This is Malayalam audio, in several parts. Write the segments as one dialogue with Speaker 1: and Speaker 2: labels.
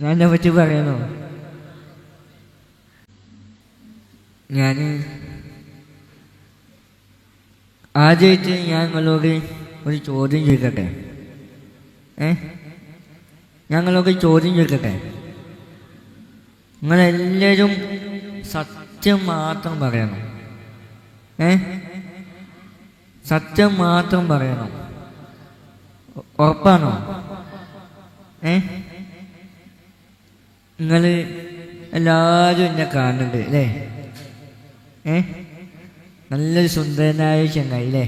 Speaker 1: ഞാൻ എന്നെ പറ്റി പറയണോ ഞാൻ ആദ്യമായിട്ട് ഞാൻ നിങ്ങളോട് ഒരു ചോദ്യം ചോദിക്കട്ടെ? ഏ? ഞങ്ങളൊക്കെ ചോദ്യം ചോദിക്കട്ടെ? നിങ്ങളെല്ലാവരും സത്യം മാത്രം പറയണം. ഏ? സത്യം മാത്രം പറയണം. ഉറപ്പാണോ? ഏ? നിങ്ങൾ എല്ലാവരും എന്നെ കാണുന്നുണ്ട് അല്ലേ? ഏ? നല്ലൊരു സുന്ദരനായ ചങ്ങായി അല്ലേ?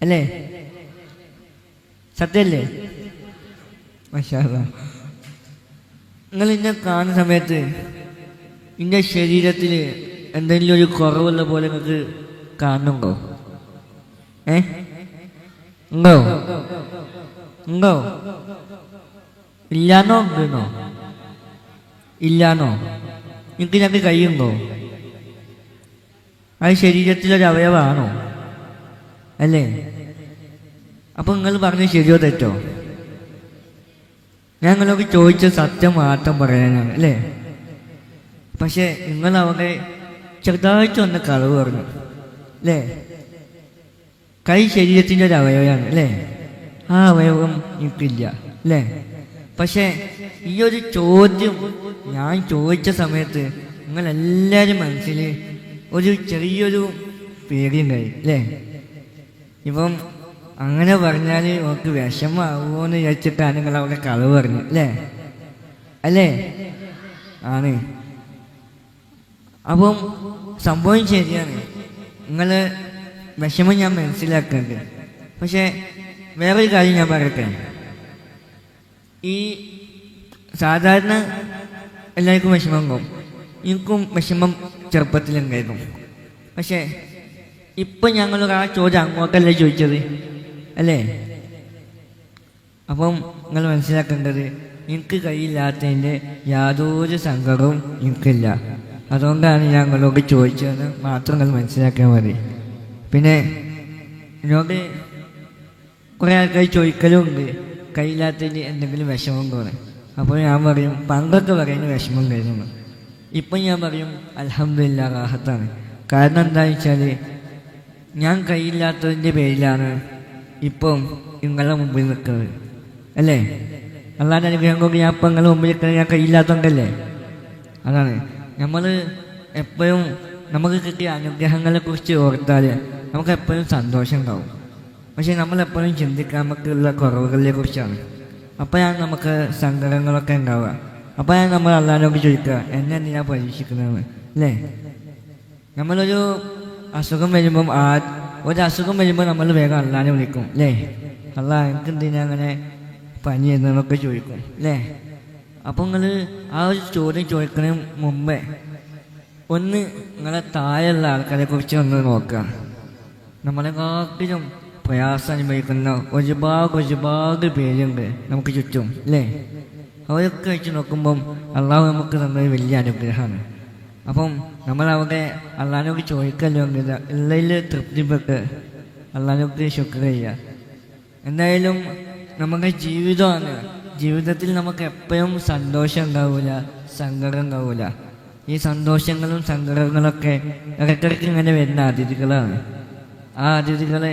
Speaker 1: അല്ലേ? സത്യല്ലേ മഷാല നിങ്ങൾ എന്നെ കാണുന്ന സമയത്ത് എന്റെ ശരീരത്തിൽ എന്തെങ്കിലും ഒരു കുറവുള്ള പോലെ നിങ്ങൾക്ക് കാണുന്നുണ്ടോ? ഏ? ഉണ്ടോ? ഉണ്ടോ? ഇല്ലാന്നോ ഉണ്ടെന്നോ? ഇല്ലാന്നോ? ഞങ്ങൾക്ക് കഴിയുന്നോ? അത് ശരീരത്തിലൊരു അവയവമാണോ അല്ലേ? അപ്പൊ നിങ്ങൾ പറഞ്ഞ ശരിയോ തെറ്റോ? നിങ്ങളോട് ചോദിച്ച സത്യം മാത്രം പറയാനാണ് അല്ലേ? പക്ഷേ നിങ്ങൾ അവിടെ ചെറുതായിട്ട് ഒന്ന് കളവ് പറഞ്ഞു അല്ലേ? കൈ ശരീരത്തിന്റെ ഒരു അവയവമാണ് അല്ലേ? ആ അവയവം എനിക്കില്ല അല്ലേ? പക്ഷേ ഈ ഒരു ചോദ്യം ഞാൻ ചോദിച്ച സമയത്ത് നിങ്ങളെല്ലാവരും മനസ്സിൽ ഒരു ചെറിയൊരു പേടിയുണ്ടായി അല്ലേ? ഇപ്പം അങ്ങനെ പറഞ്ഞാൽ നമുക്ക് വിഷമാവുമോ എന്ന് വിചാരിച്ചിട്ടാണ് നിങ്ങൾ അവിടെ കളവ് പറഞ്ഞു അല്ലേ? അല്ലേ? ആണ്. അപ്പം സംഭവം ശരിയാണ്. നിങ്ങൾ വിഷമം ഞാൻ മനസ്സിലാക്കുന്നുണ്ട് പക്ഷേ വേറൊരു കാര്യം ഞാൻ പറയട്ടെ. ഈ സാധാരണ എല്ലാവർക്കും വിഷമം ഉണ്ടാവും എനിക്കും വിഷമം ചെറുപ്പത്തിലുണ്ടായിരുന്നു പക്ഷേ ഇപ്പം ഞങ്ങൾ ആ ചോദ്യം അങ്ങോട്ടല്ലേ ചോദിച്ചത്? അല്ലേ? അപ്പം നിങ്ങൾ മനസ്സിലാക്കേണ്ടത് എനിക്ക് കയ്യില്ലാത്തതിന്റെ യാതൊരു സങ്കടവും എനിക്കില്ല. അതുകൊണ്ടാണ് ഞങ്ങളോട് ചോദിച്ചത് ചോദിച്ചതെന്ന് മാത്രം നിങ്ങൾ മനസ്സിലാക്കിയാൽ മതി. പിന്നെ എന്നോട് കുറേ ആൾക്കാർ ചോദിക്കലും ഉണ്ട് കയ്യില്ലാത്തതിന് എന്തെങ്കിലും വിഷമം തോന്നും അപ്പോൾ ഞാൻ പറയും പണ്ടൊക്കെ പറയുന്ന വിഷമം കഴിഞ്ഞു. ഇപ്പം ഞാൻ പറയും അലഹമില്ല റാഹത്താണ്. കാരണം എന്താണെന്ന് വെച്ചാൽ ഞാൻ കയ്യില്ലാത്തതിന്റെ പേരിലാണ് ഇപ്പം നിങ്ങളുടെ മുമ്പിൽ നിൽക്കുന്നത്. അല്ലേ? അല്ലാതെ അനുഗ്രഹം കൊണ്ട് ഞാൻ ഇപ്പം നിങ്ങളുടെ മുമ്പിൽ നിൽക്കുന്നത് ഞാൻ കയ്യില്ലാത്തതുകൊണ്ടല്ലേ? അതാണ്. നമ്മൾ എപ്പോഴും നമുക്ക് കിട്ടിയ അനുഗ്രഹങ്ങളെ കുറിച്ച് ഓർത്താൽ നമുക്ക് എപ്പോഴും സന്തോഷം ഉണ്ടാവും. പക്ഷെ നമ്മളെപ്പോഴും ചിന്തിക്കാൻ നമുക്കുള്ള കുറവുകളെ കുറിച്ചാണ് അപ്പോഴാണ് നമുക്ക് സങ്കടങ്ങളൊക്കെ ഉണ്ടാവുക. അപ്പോഴാണ് നമ്മൾ അള്ളാഹിനോട് ചോദിക്കുക എന്നെ എന്തിനാ പരീക്ഷിക്കുന്നതെന്ന് അല്ലേ? നമ്മളൊരു അസുഖം വരുമ്പം ആ ഒരു അസുഖം വരുമ്പോൾ നമ്മൾ വേഗം അള്ളാഹിനെ വിളിക്കും അല്ലേ? അല്ല എനിക്ക് എന്തിനാ അങ്ങനെ പനി എന്നൊക്കെ ചോദിക്കും അല്ലേ? അപ്പം നിങ്ങൾ ആ ഒരു ചോദ്യം ചോദിക്കുന്നതിന് മുമ്പേ ഒന്ന് നിങ്ങളെ താഴെയുള്ള ആൾക്കാരെ കുറിച്ച് ഒന്ന് നോക്കുക. നമ്മളെ നമ്മളെക്കാട്ടിലും പ്രയാസം അനുഭവിക്കുന്ന ഒരുപാട് ഒരുപാട് പേരുണ്ട് നമുക്ക് ചുറ്റും അല്ലേ? അവരൊക്കെ വെച്ച് നോക്കുമ്പം അള്ളാഹു നമുക്ക് തന്നത് വലിയ അനുഗ്രഹമാണ്. അപ്പം നമ്മൾ അവിടെ അള്ളാഹിനോട് ചോദിക്കല്ലോ ഉള്ളതിൽ തൃപ്തിപ്പെട്ട് അള്ളാഹിനോട് ശുക്രയ്യ എന്തായാലും നമ്മുടെ ജീവിതമാണ്. ജീവിതത്തിൽ നമുക്ക് എപ്പോഴും സന്തോഷം ഉണ്ടാവില്ല സങ്കടം ഉണ്ടാവില്ല ഈ സന്തോഷങ്ങളും സങ്കടങ്ങളൊക്കെ ഇടയ്ക്കിടയ്ക്ക് ഇങ്ങനെ വരുന്ന അതിഥികളാണ്. ആ അതിഥികളെ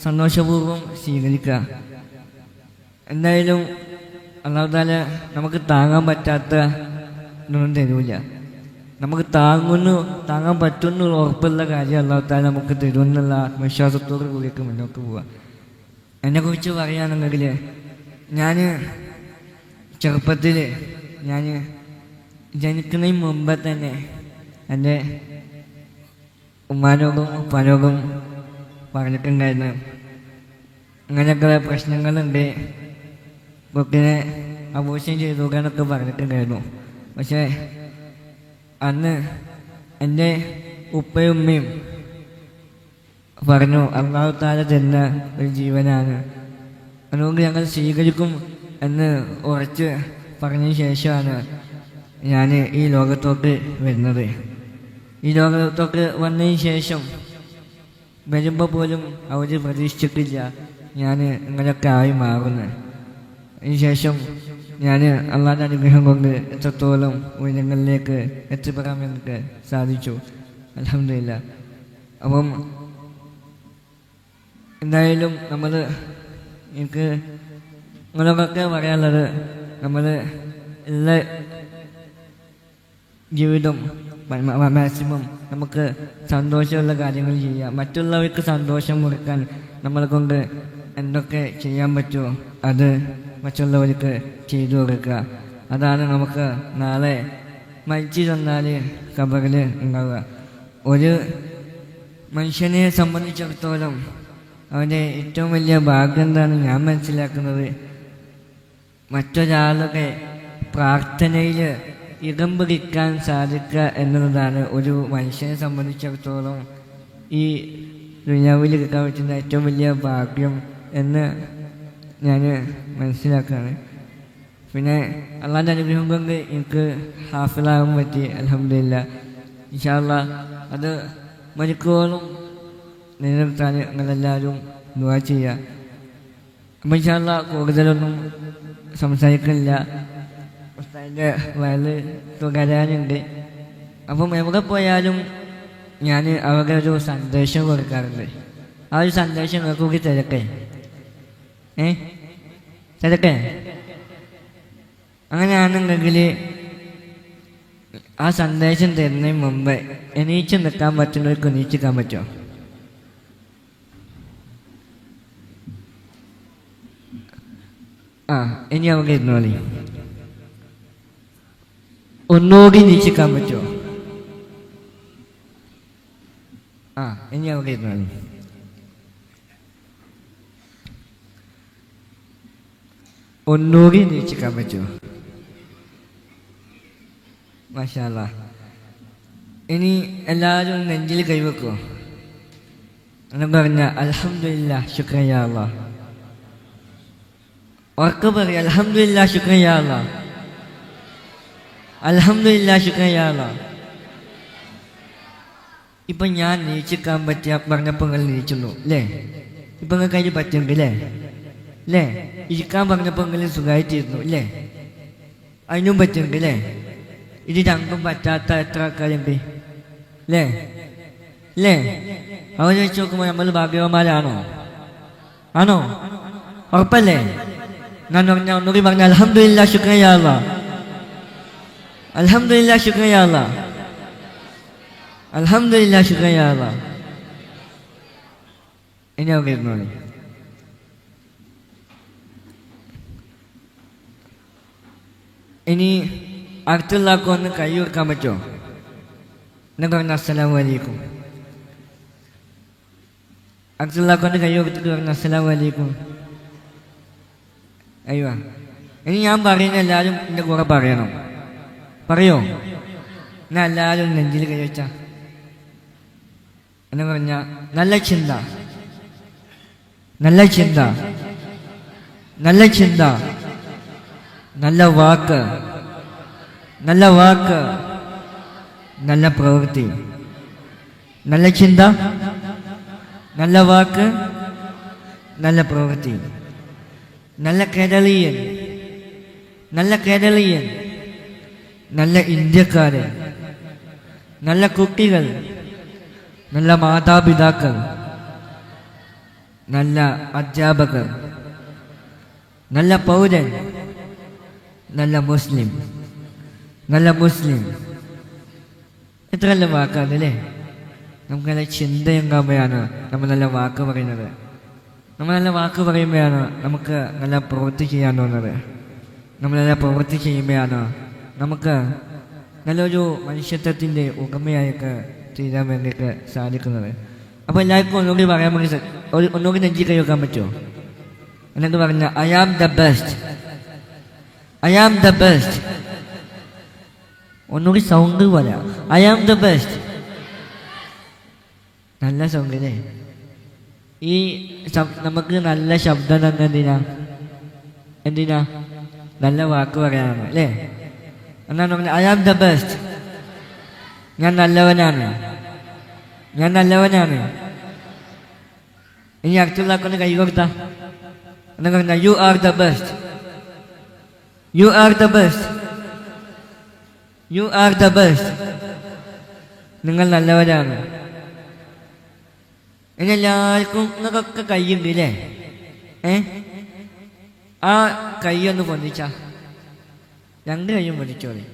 Speaker 1: സന്തോഷപൂർവം സ്വീകരിക്കുക. എന്തായാലും അള്ളാഹുദാല നമുക്ക് താങ്ങാൻ പറ്റാത്ത ഒന്നും തരൂല. നമുക്ക് താങ്ങുന്നു താങ്ങാൻ പറ്റുന്ന ഉറപ്പുള്ള കാര്യം അള്ളാഹുദാല നമുക്ക് തരുമെന്നുള്ള ആത്മവിശ്വാസത്തോടു കൂടിയൊക്കെ മുന്നോട്ട് പോവുക. എന്നെക്കുറിച്ച് പറയുകയാണെന്നുണ്ടെങ്കിൽ ഞാൻ ചെറുപ്പത്തിൽ ഞാൻ ജനിക്കുന്നതിന് മുമ്പ് തന്നെ എന്റെ ഉമ്മാനോടും ഉപ്പാനോടും പറഞ്ഞിട്ടുണ്ടായിരുന്നു. അങ്ങനെയൊക്കെ പ്രശ്നങ്ങളുണ്ട്. കുട്ടിനെ അബോഷൻ ചെയ്തു എന്നൊക്കെ പറഞ്ഞിട്ടുണ്ടായിരുന്നു. പക്ഷേ അന്ന് എന്റെ ഉപ്പയും ഉമ്മയും പറഞ്ഞു അള്ളാഹു താല തന്ന ഒരു ജീവനാണ്. അതുകൊണ്ട് ഞങ്ങൾ സ്വീകരിക്കും എന്ന് ഉറച്ച് പറഞ്ഞ ശേഷമാണ് ഞാൻ ഈ ലോകത്തോട്ട് വരുന്നത്. ഈ ലോകത്തോട്ട് വന്നതിന് ശേഷം വരുമ്പോൾ പോലും അവർ പ്രതീക്ഷിച്ചിട്ടില്ല ഞാൻ ഇങ്ങനെയൊക്കെ ആയി മാറുന്നത് അതിനുശേഷം ഞാൻ അള്ളാന്റെ അനുഗ്രഹം കൊണ്ട് എത്രത്തോളം ഉയരങ്ങളിലേക്ക് എത്തിപ്പെടാൻ എനിക്ക് സാധിച്ചു. അലഹമില്ല അപ്പം എന്തായാലും നമ്മൾ എനിക്ക് നിങ്ങളൊക്കെ പറയാനുള്ളത് നമ്മൾ എല്ലാ ജീവിതം മാക്സിമം നമുക്ക് സന്തോഷമുള്ള കാര്യങ്ങൾ ചെയ്യാം. മറ്റുള്ളവർക്ക് സന്തോഷം കൊടുക്കാൻ നമ്മളെ കൊണ്ട് എന്തൊക്കെ ചെയ്യാൻ പറ്റുമോ അത് മറ്റുള്ളവർക്ക് ചെയ്തു കൊടുക്കുക. അതാണ് നമുക്ക് നാളെ മരിച്ചു തന്നാൽ കബറിൽ ഉണ്ടാവുക. ഒരു മനുഷ്യനെ സംബന്ധിച്ചിടത്തോളം അവന്റെ ഏറ്റവും വലിയ ഭാഗ്യം എന്താണ് ഞാൻ മനസ്സിലാക്കുന്നത് മറ്റൊരാളുടെ പ്രാർത്ഥനയിൽ ഇടം പിടിക്കാൻ സാധിക്കുക എന്നുള്ളതാണ് ഒരു മനുഷ്യനെ സംബന്ധിച്ചിടത്തോളം ഈ ദുനിയാവിൽ കിട്ടാൻ പറ്റുന്ന ഏറ്റവും വലിയ ഭാഗ്യം എന്ന് ഞാൻ മനസ്സിലാക്കുകയാണ് പിന്നെ അള്ളാന്റെ അനുഗ്രഹം കൊണ്ട് എനിക്ക് ഹാഫിലാകാൻ പറ്റി അലഹമില്ല ഇൻഷാല്ല അത് മരിക്കുവോളും നിലനിർത്താൻ നിങ്ങളെല്ലാവരും ദുവാ ചെയ്യുക. അപ്പം ഇൻഷാല്ല കൂടുതലൊന്നും സംസാരിക്കുന്നില്ല ഉസ്താദിന്റെ വയൽ തുകരാനുണ്ട് അപ്പം എവിടെ പോയാലും ഞാൻ അവരുടെ ഒരു സന്ദേശം കൊടുക്കാറുണ്ട്. ആ ഒരു സന്ദേശം നിങ്ങൾക്ക് കൂടി തിരക്കേ ഏ? തിരക്കേ അങ്ങനെയാണെന്നുണ്ടെങ്കിൽ ആ സന്ദേശം തരുന്നതിന് മുമ്പ് എണീച്ച് നിൽക്കാൻ പറ്റുന്നവർക്ക് എണീച്ചിക്കാൻ പറ്റുമോ ആ ഇനി അവിടെ ഇരുന്നോളി. ഒന്നുകൂടി നീച്ചിക്കാൻ പറ്റുമോ? ആ ഇനി അവിടെ ഇരുന്നു ഒന്നുകൂടി നീച്ചിക്കാൻ പറ്റുമോ? മാഷാല്ല ഇനി എല്ലാവരും നെഞ്ചിൽ കൈവെക്കുമോ എന്ന് പറഞ്ഞ അലഹമില്ല ശുക്രയ്യാള്ള ഉറക്കെ പറയാം അലഹമില്ല ശുക്രയ്യാള്ള അലഹമില്ല ശുക്രയാള ഇപ്പൊ ഞാൻ നീച്ചിക്കാൻ പറ്റിയ പറഞ്ഞപ്പോൾ നിങ്ങൾ നീച്ചുള്ളൂ അല്ലേ? ഇപ്പൊ നിങ്ങൾ അതിന് പറ്റുന്നുണ്ട് അല്ലേ? അല്ലേ? ഇരിക്കാൻ പറഞ്ഞപ്പോൾ നിങ്ങൾ സുഖമായിട്ടിരുന്നു അല്ലേ? അതിനും പറ്റുന്നുണ്ട് അല്ലേ? ഇത് രണ്ടും പറ്റാത്ത എത്ര ആൾക്കാരുണ്ട് അല്ലേ? അല്ലേ? അവരെ വെച്ച് നോക്കുമ്പോൾ നമ്മൾ ഭാഗ്യവന്മാരാണോ? ആണോ? ഉറപ്പല്ലേ? ഞാൻ പറഞ്ഞ ഒന്നുകൂടി പറഞ്ഞ അലഹമില്ല ശുക്രയാള അലഹമില്ല ശുക്രയാള അലഹമില്ല ശുക്രയാള ഇനി അവിടെ ഇരുന്നോളി ഇനി അടുത്തുള്ളാർക്ക് ഒന്ന് കൈ കൊടുക്കാൻ പറ്റുമോ? എന്നൊക്കെ പറഞ്ഞ അസ്സലാമു അലൈക്കും. അടുത്തുള്ളാർക്ക് ഒന്ന് കൈ കൊടുത്തിട്ട് പറഞ്ഞു അസ്സലാമു അലൈക്കും. അയ്യോ. ഇനി ഞാൻ പറയുന്ന എല്ലാവരും എന്റെ കൂടെ പറയണം. പറയോ? ഞാൻ എല്ലാവരും നെഞ്ചിൽ കൈ വെച്ച. എന്ന് പറഞ്ഞ നല്ല ചിന്ത. നല്ല ചിന്ത. നല്ല ചിന്ത. നല്ല വാക്ക്. നല്ല വാക്ക്. നല്ല പ്രവൃത്തി. നല്ല ചിന്ത. നല്ല വാക്ക്. നല്ല പ്രവൃത്തി. നല്ല കേരളീയൻ. നല്ല കേരളീയൻ. നല്ല ഇന്ത്യക്കാര് നല്ല കുട്ടികൾ നല്ല മാതാപിതാക്കൾ നല്ല അധ്യാപകർ നല്ല പൗരൻ നല്ല മുസ്ലിം നല്ല മുസ്ലിം. എത്ര നല്ല വാക്കാണ് അല്ലേ നമുക്ക് നല്ല ചിന്തയുണ്ടാകുമ്പോഴാണ് നമ്മൾ നല്ല വാക്ക് പറയുന്നത്. നമ്മൾ നല്ല വാക്ക് പറയുമ്പോഴാണ് നമുക്ക് നല്ല പ്രവൃത്തി ചെയ്യാൻ തോന്നുന്നത് നമ്മൾ നല്ല പ്രവൃത്തി ചെയ്യുമ്പോഴാണ് നമുക്ക് നല്ലൊരു മനുഷ്യത്വത്തിന്റെ ഉടമയായൊക്കെ തീരാൻ വേണ്ടിയിട്ട് സാധിക്കുന്നത്. അപ്പോൾ എല്ലാവർക്കും ഒന്നുകൂടി പറയാൻ വേണ്ടി ഒരു- ഒന്നുകൂടി നെഞ്ചി കൈ വെക്കാൻ പറ്റുമോ? എന്നിട്ട് പറഞ്ഞ I am the best I am the best ഒന്നുകൂടി സൗണ്ട് പോലെ ഐ ആം ദ ബെസ്റ്റ് നല്ല സൗണ്ട് അല്ലേ ഈ നമുക്ക് നല്ല ശബ്ദം തന്നെ എന്തിനാ? എന്തിനാ? നല്ല വാക്ക് പറയാനാണ് അല്ലേ? എന്നാണ് പറഞ്ഞത് ഐ ആം ദ ബെസ്റ്റ് ഞാൻ നല്ലവനാണ്. ഞാൻ നല്ലവനാണ്. ഇനി അടുത്തുള്ളാക്കൊന്ന് കൈ കൊടുത്ത എന്നാ പറഞ്ഞ you are the best you are the best you are the best നിങ്ങൾ നല്ലവരാണ്. ഇനി എല്ലാവർക്കും നിങ്ങൾക്കൊക്കെ കൈയുണ്ട് ഇല്ലേ? ഏ? ആ കൈ ഒന്ന് പൊന്നിച്ച രണ്ട് കൈയും പൊന്നിച്ചോളി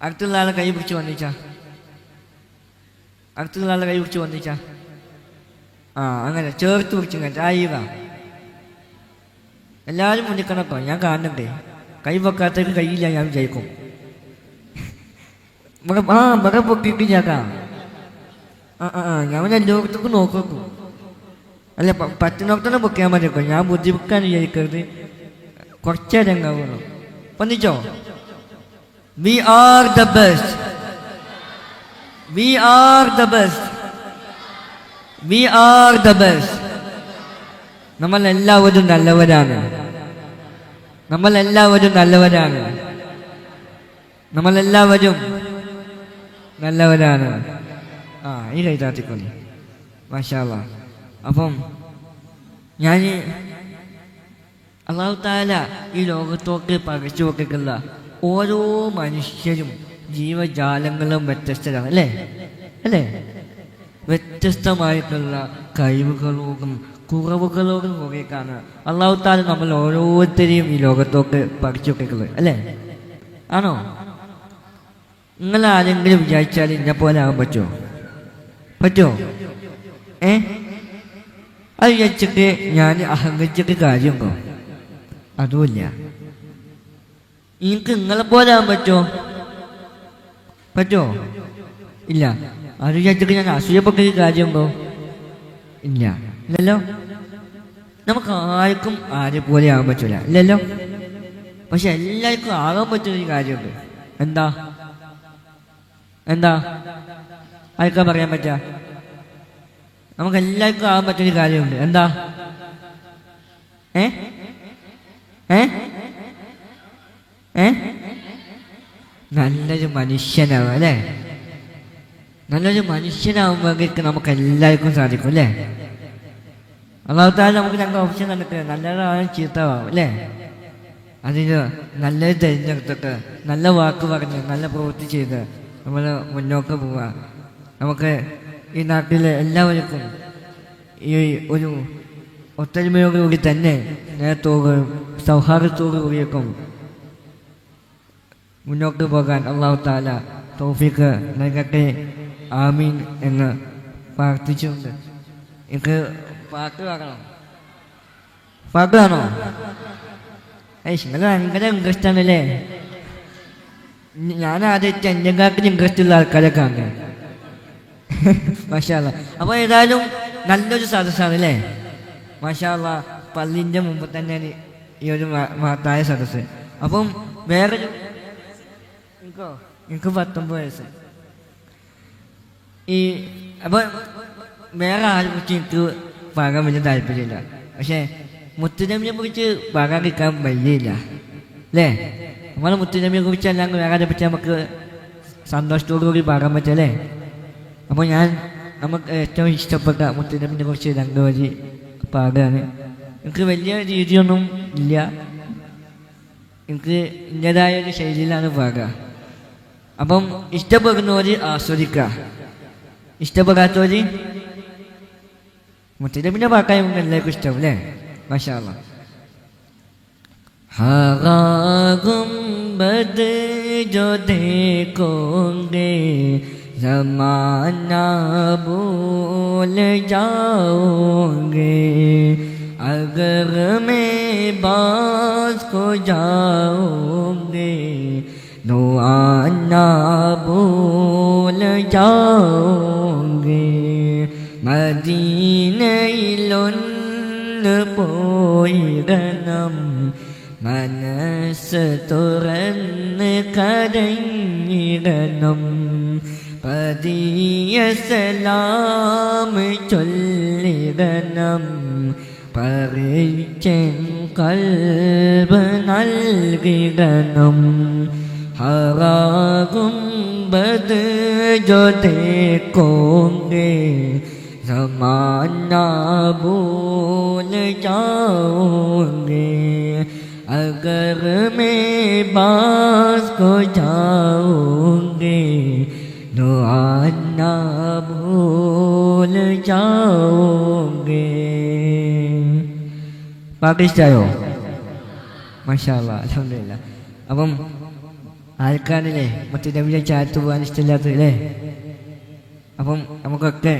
Speaker 1: അടുത്തുള്ള ആളെ കൈ പിടിച്ച് വന്നിച്ച. അടുത്തുള്ള ആളെ കൈ പിടിച്ച് വന്നിച്ച. ആ അങ്ങനെ ചേർത്ത് പിടിച്ച് ആയിക എല്ലാവരും മുന്നിക്കണക്കോ ഞാൻ കാണണ്ടേ കൈ പൊക്കാത്തേക്ക് കൈയില്ല ഞാൻ വിചാരിക്കും. മക ആ മക പൊക്കിട്ട് ചാക്കാം ആ ആ ഞാൻ എല്ലായിടത്തേക്കും നോക്കും അല്ല പ- പറ്റുന്നിടത്തോടെ പൊക്കിയാൽ മതി കേട്ടോ ഞാൻ ബുദ്ധിമുട്ടാണ് വിചാരിക്കരുത്. കുറച്ചേരം രംഗാവുള്ളൂ പൊന്നിച്ചോ we are the best we are the best we are the best നമ്മൾ എല്ലാവരും നല്ലവരാണ്. നമ്മൾ എല്ലാവരും നല്ലവരാണ്. നമ്മൾ എല്ലാവരും നല്ലവരാണ്. ആ ഈ കൈ താത്തിക്കൊള്ളി മാഷാല്ല അപ്പം ഞാൻ അള്ളാഹു താല ഈ ലോകത്തോക്ക് പകച്ചു വെക്കുന്ന ഓരോ മനുഷ്യരും ജീവജാലങ്ങളും വ്യത്യസ്തരാണ് അല്ലേ? അല്ലേ? വ്യത്യസ്തമായിട്ടുള്ള കഴിവുകളോടും കുറവുകളോടും കൂടിയൊക്കെയാണ് അള്ളാഹു താല നമ്മൾ ഓരോരുത്തരെയും ഈ ലോകത്തോക്ക് പകച്ചു വെക്കുന്നത് അല്ലേ? ആണോ? നിങ്ങൾ ആരെങ്കിലും വിചാരിച്ചാൽ ഇന്നെ പോലെ ആകാൻ പറ്റുമോ? പറ്റുമോ? ഏ? അത് വിചാരിച്ചിട്ട് ഞാൻ അഹങ്കരിച്ചിട്ട് കാര്യമുണ്ടോ? അതുമില്ല. എനിക്ക് നിങ്ങളെ പോലെ ആവാൻ പറ്റുമോ പറ്റുമോ ഇല്ല. അത് വിചാരിച്ചിട്ട് ഞാൻ അസൂയപ്പെട്ടൊരു കാര്യമുണ്ടോ ഇല്ല. ഇല്ലല്ലോ? നമുക്ക് ആർക്കും ആരെ പോലെ ആകാൻ പറ്റില്ല ഇല്ലല്ലോ? പക്ഷെ എല്ലാവർക്കും ആകാൻ പറ്റുന്ന ഒരു കാര്യമുണ്ട്. എന്താ? എന്താ? ആർക്കാ പറയാൻ പറ്റുക നമുക്ക് എല്ലാവർക്കും ആകാൻ പറ്റുന്ന ഒരു കാര്യമുണ്ട്. എന്താ? ഏ? ഏ? നല്ലൊരു മനുഷ്യനാവും അല്ലേ? നല്ലൊരു മനുഷ്യനാവുമ്പോഴേക്ക് നമുക്ക് എല്ലാവർക്കും സാധിക്കും അല്ലേ? അള്ളാഹുത്താല നമുക്ക് രണ്ട് ഓപ്ഷൻ തന്നിട്ട് നല്ലതാവും ചീത്തവാകും അല്ലേ? അതിന് നല്ലത് തിരഞ്ഞെടുത്തിട്ട് നല്ല വാക്ക് പറഞ്ഞ് നല്ല പ്രവൃത്തി ചെയ്ത് നമ്മൾ മുന്നോട്ട് പോവുക നമുക്ക് ഈ നാട്ടിലെ എല്ലാവർക്കും ഈ ഒരു ഒത്തൊരുമയോടുകൂടി തന്നെ സ്നേഹത്തോടും സൗഹാർദ്ദത്തോടുകൂടിയേക്കും മുന്നോട്ട് പോകാൻ അള്ളാഹു താല തോഫിക്ക് നൽകട്ടെ. ആമീൻ എന്ന് പ്രാർത്ഥിച്ചുകൊണ്ട്. എനിക്ക് പാട്ട് പാടണം. പാട്ട് കാണോ ഏയ് ഭയങ്കര ഇൻട്രസ്റ്റ് ആണല്ലേ? ഞാൻ ആദ്യമായിട്ട് എന്നെക്കാട്ടിൽ ഇൻട്രസ്റ്റ് ഉള്ള ആൾക്കാരൊക്കെ ആണ്. പക്ഷേ അപ്പോൾ ഏതായാലും നല്ലൊരു സദസ്സാണ് അല്ലേ മാഷാല്ല പള്ളിന്റെ മുമ്പ് തന്നെയാണ് ഈ ഒരു മഹത്തായ സദസ്സ്. അപ്പം വേറൊരു എനിക്കോ എനിക്ക് പത്തൊമ്പത് വയസ്സ്. ഈ അപ്പം വേറെ ആരെ കുറിച്ച് എനിക്ക് പാകാൻ വലിയ താല്പര്യമില്ല. പക്ഷേ മുത്തുനബിനെ കുറിച്ച് പാകാതിരിക്കാൻ വയ്യയില്ല. അല്ലേ? നമ്മളെ മുത്തുനബിയെ കുറിച്ച് എല്ലാം വേറെ പറ്റി നമുക്ക് സന്തോഷത്തോടു കൂടി പാകാൻ പറ്റല്ലേ അപ്പോൾ ഞാൻ നമുക്ക് ഏറ്റവും ഇഷ്ടപ്പെട്ട മുത്തുനബിനെ കുറിച്ച് രണ്ട് വരി പാകാൻ എനിക്ക് വലിയ രീതിയൊന്നും ഇല്ല. എനിക്ക് എന്റെതായ ഒരു ശൈലിയിലാണ് പാക. അപ്പം ഇഷ്ടപ്പെടുന്നവര് ആസ്വദിക്കുക ഇഷ്ടപ്പെടാത്തവർ മുത്തലബിന്റെ പാക്കാൻ നമുക്ക് എല്ലാവർക്കും ഇഷ്ടം അല്ലേ? മഷാല ജോ ദേഖോങ്കേ भूल जाओगे। अगर मैं बास को जाओगे, दुआ ना भूल जाओगे। मदीने लुन्न पोरनम मनस तुरन करेंगे गनम പതിയസലാം ചൊല്ലിടനം പറിച്ചൻ കൽബ് നൽകിടണം. ഹറാകുംബത് ജോതേക്കോങ്കേ സമാന ഭൂല ജാവോങ്കേ അഗർ മേ ബാസ് കോ ജാവോങ്കേ को जाऊंगे तो आना भूल जाओगे പാകിസ്ഥായോ മഷാല്ല അലഹമില്ല അപ്പം ആൾക്കാരില്ലേ മറ്റു രവിലെ ചാറ്റ് പോകാൻ ഇഷ്ടമില്ലാത്തല്ലേ അപ്പം നമുക്കൊക്കെ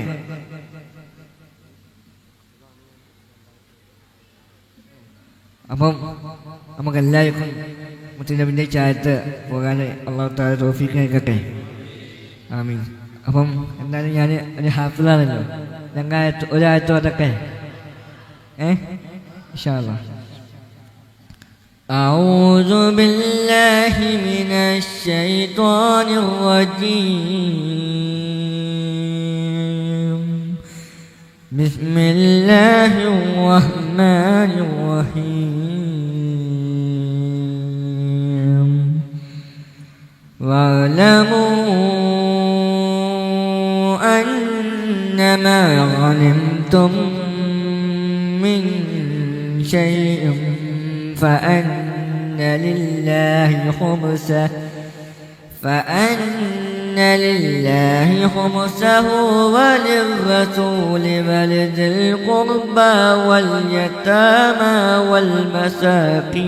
Speaker 1: അപ്പം നമുക്ക് എല്ലാവർക്കും മുത്തനബിൻ്റെ ചായത്ത് പോകാൻ അള്ളാഹു താഴെ തോഫിക്ക് കേൾക്കട്ടെ ആമീൻ അപ്പം എന്തായാലും ഞാൻ ഒരു ഹാഫിലാണല്ലോ രണ്ടായിരത്തി ഒരായിരത്തി അതൊക്കെ ഏ ഇൻഷാല്ലാ أعوذ بالله من الشيطان الرجيم بسم الله الرحمن الرحيم واعلموا أنما غنمتم من شيء فأن لله خمسه فأن لله خمسه وللرسول ولذي القربى واليتامى والمساكين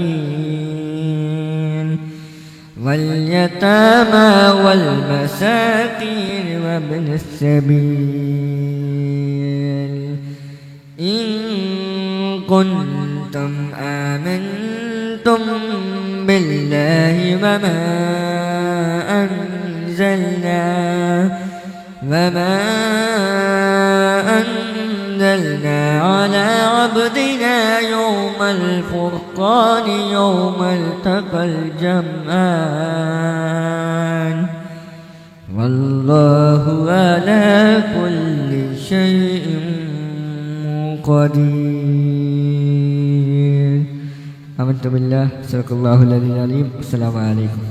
Speaker 1: واليتامى والمساكين. وابن السبيل. إن كنتم آمنتم بالله وما أنزلنا وما أنزلنا على عبدنا يوم الفرقان يوم التقى الجمعان. والله على كل شيء قدير. آمنت بالله صدق الله العلي العظيم. السلام عليكم.